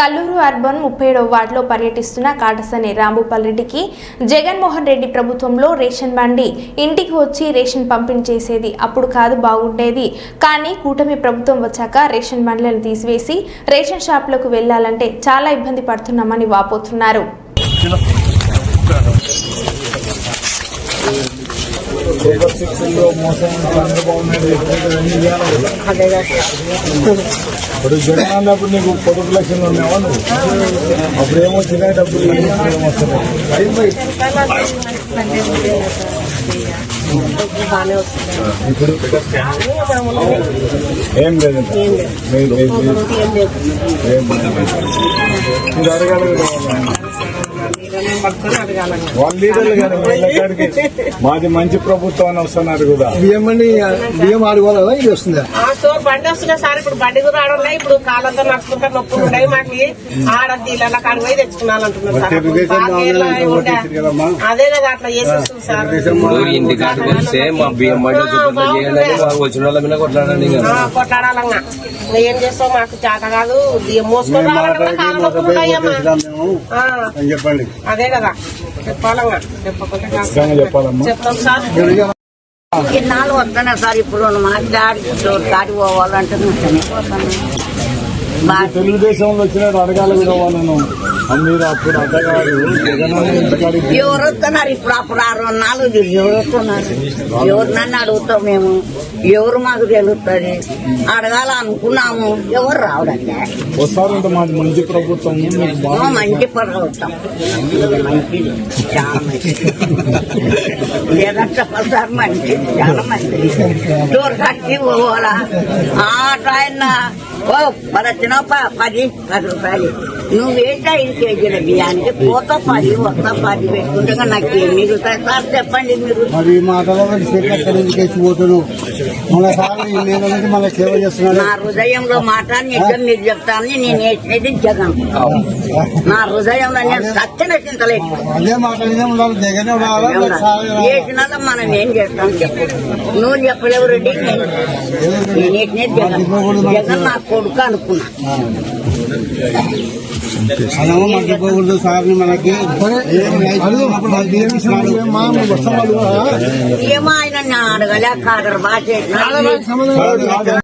Kalluru urban ముప్పై ఏడవ వార్డులో పర్యటిస్తున్న కాటసని రాంభూపాల్ రెడ్డికి జగన్మోహన్ రెడ్డి ప్రభుత్వంలో రేషన్ బండి ఇంటికి వచ్చి రేషన్ పంపిణీ చేసేది అప్పుడు కాదు బాగుండేది. కానీ కూటమి ప్రభుత్వం వచ్చాక రేషన్ బండ్లను తీసివేసి రేషన్ షాపులకు వెళ్ళాలంటే చాలా ఇబ్బంది పడుతున్నామని వాపోతున్నారు. మోసం చంద్రబాబు నాయుడు ఇప్పుడు జగన్ అన్నప్పుడు నీకు పొదుపు లక్షలు ఉన్నావా నువ్వు అప్పుడు ఏమొచ్చినాయి డబ్బులు ఇప్పుడు ఏం లేదు లేదు, లేదు, వాళ్ళ లీడర్లు గారు వీళ్ళ కాడికి. మాది మంచి ప్రభుత్వం అని వస్తున్నారు కదా బియ్యం బియ్యం ఆడుకోవాలా ఇది వస్తుందా. బండి వస్తున్నా సార్? ఇప్పుడు బండి కూడా ఆడున్నాయి ఇప్పుడు కాళ్ళతో నడుచుకుంటా నొప్పులు ఉన్నాయి మాకు ఆడ డీలర్ల కాడికి పోయి తెచ్చుకున్నాను సార్. కదమ్మా. అదే కదా అట్లా చేసేస్తుంది సార్. ఇంటి కాడికి వస్తే మా బియ్యం వచ్చిన వాళ్ళ మీద ఇంకా ఏం చేస్తాం మాకు చేత కాదు. బియ్యం మోసుకొని కూడా కాళ్ళ నొప్పులు ఉన్నాయమ్మా అదే కదా. కాదు. ఖచ్చితంగా చెప్పాలమ్మా. చెప్తాం సార్. ఇన్నాళ్ళు వస్తున్నా సార్ ఇప్పుడు మా డాడీ దాడి పోవాలంటే తెలుగుదేశంలో వచ్చినట్టు అడగాలి కూడా మీరు అప్పుడు అడ్డగారు ఎవరు వస్తున్నారు ఇప్పుడు అప్పుడు ఆరు నాలుగు ఎవరు వస్తున్నారు ఎవరు నన్ను అడుగుతాం మేము? ఎవరు మాకు తెలుస్తుంది? అడగాల అనుకున్నాము ఎవరు రావడంటే వస్తారంటే మాది మంచి ప్రభుత్వం మంచి మంచిది చాలా మంచిది లేదంటే చాలా మంచిది. డోర్ కట్టి పోవాలా? ఆ ట్రైన్ ఓ పదచ్చిన పది పది రూపాయలు. నువ్వేంట ఐదు కేజీల బియ్యానికి? పోత పది వస్త పది పెట్టుకుంటే నాకు ఏం సార్ చెప్పండి మీరు. సేవ చేస్తున్నాడు. నా హృదయంలో మాట నిజం మీరు చెప్తానని నేను వేసినది జగన్ నా హృదయంలో నేను సత్యన చింతలేదు. అదే మాట మీద ఉండాలి జగనే ఉండాలి మరి సార్ చేసిన మనం ఏం చేస్తాం చెప్పు. నువ్వు చెప్పలేవు రెడ్డి నేను వేసినది జగన్ జగన్ నా కొడుకు అనుకున్నా. మనము మర్చిపోకూడదు సార్ని మనకి ఏం రైతు మనకి ఏమి ఇస్తున్నాడు? ఏమో ఆయన అడగలే కాదరు బాగా చేసిన సంబంధం లేదు.